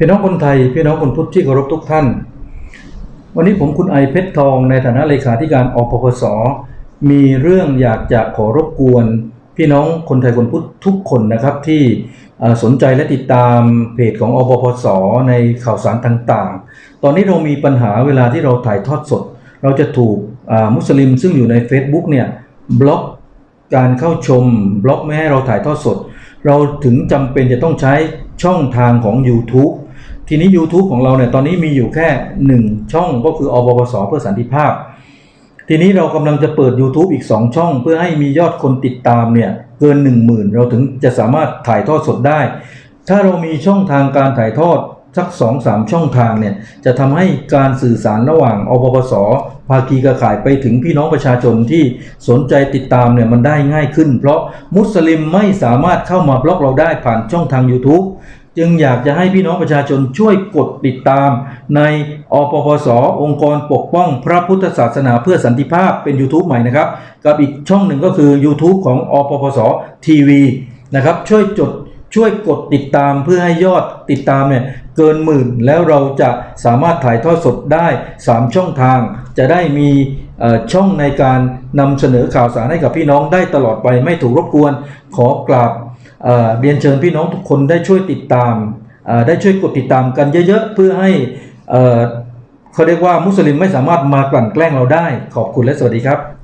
พี่น้องคนไทย พี่น้องคนพุทธที่เคารพทุกท่าน วันนี้ผมคุณไอเพชรทองในฐานะเลขาธิการอปปส มีเรื่องอยากจะขอรบกวน พี่น้องคนไทยคนพุทธทุกคนนะครับที่สนใจและติดตามเพจของอปปส ในข่าวสารต่างๆ ตอนนี้เรามีปัญหาเวลาที่เราถ่ายทอดสด เราจะถูกมุสลิมซึ่งอยู่ใน Facebook เนี่ยบล็อกการเข้าชมบล็อกไม่ให้เราถ่ายทอดสด เราถึงจำเป็นจะต้องใช้ช่องทางของ YouTube ทีนี้ YouTube ของเราเนี่ยตอนนี้มีอยู่แค่ 1 ช่องก็คืออปปสเพื่อสันติภาพ ทีนี้เรากำลังจะเปิด YouTube อีก 2 ช่อง เพื่อให้มียอดคนติดตามเนี่ยเกิน 10,000 เราถึงจะสามารถถ่ายทอดสดได้ ถ้าเรามีช่องทางการถ่ายทอดสัก 2-3 ช่องทางเนี่ยจะทำให้การสื่อสารระหว่างอปปสภาคีเครือข่ายไปถึงพี่น้องประชาชนที่สนใจติดตามเนี่ยมันได้ง่ายขึ้น เพราะมุสลิมไม่สามารถเข้ามาบล็อกเราได้ผ่านช่องทาง YouTube จึงอยากจะให้พี่น้องประชาชนช่วยกดติดตาม ในอปปสองค์กรปกป้องพระพุทธศาสนาเพื่อสันติภาพเป็น YouTube ใหม่นะครับ กับอีกช่องหนึ่งก็คือ YouTube ของอปปสทีวีนะครับช่วยจดช่วยกดติดตามเพื่อให้ยอดติดตามเนี่ยเกินหมื่นแล้วเราจะสามารถถ่ายทอดสดได้ 3 ช่องทาง จะได้มีช่องในการนำเสนอข่าวสารให้กับพี่น้องได้ตลอดไปไม่ถูกรบกวน ขอกราบ เรียนเชิญพี่น้องทุกคนได้ช่วยติดตามได้ช่วยกดติดตามกันเยอะๆ เพื่อให้เอ่อเขาเรียกว่ามุสลิมไม่สามารถมากลั่นแกล้งเราได้ ขอบคุณและสวัสดีครับ